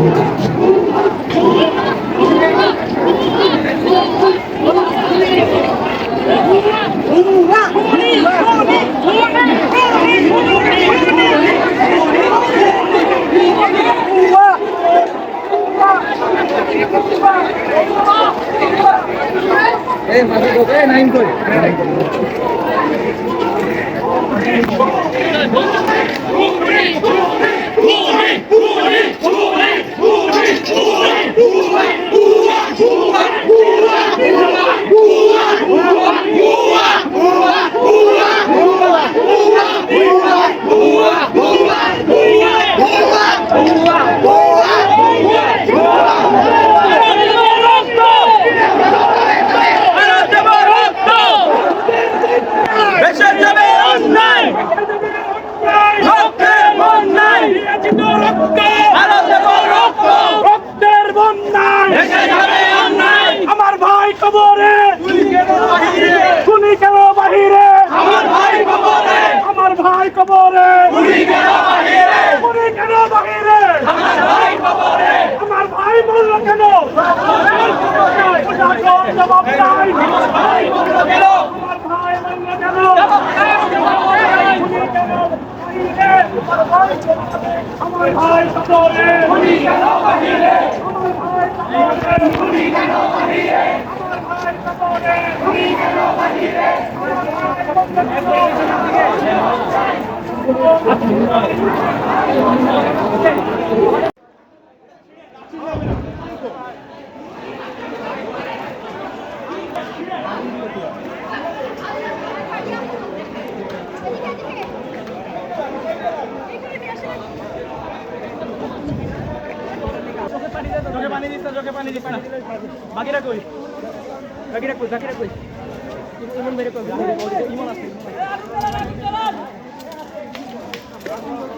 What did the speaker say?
দেশের কেন বাহিরে আমার ভাই বলল কেন আমার ভাই কেন পানি দিস চোখে পানি দিস না বাকিরা কই? বাকিরা কই? বাকিরা কই? ইমন মেরে ইমন Vamos!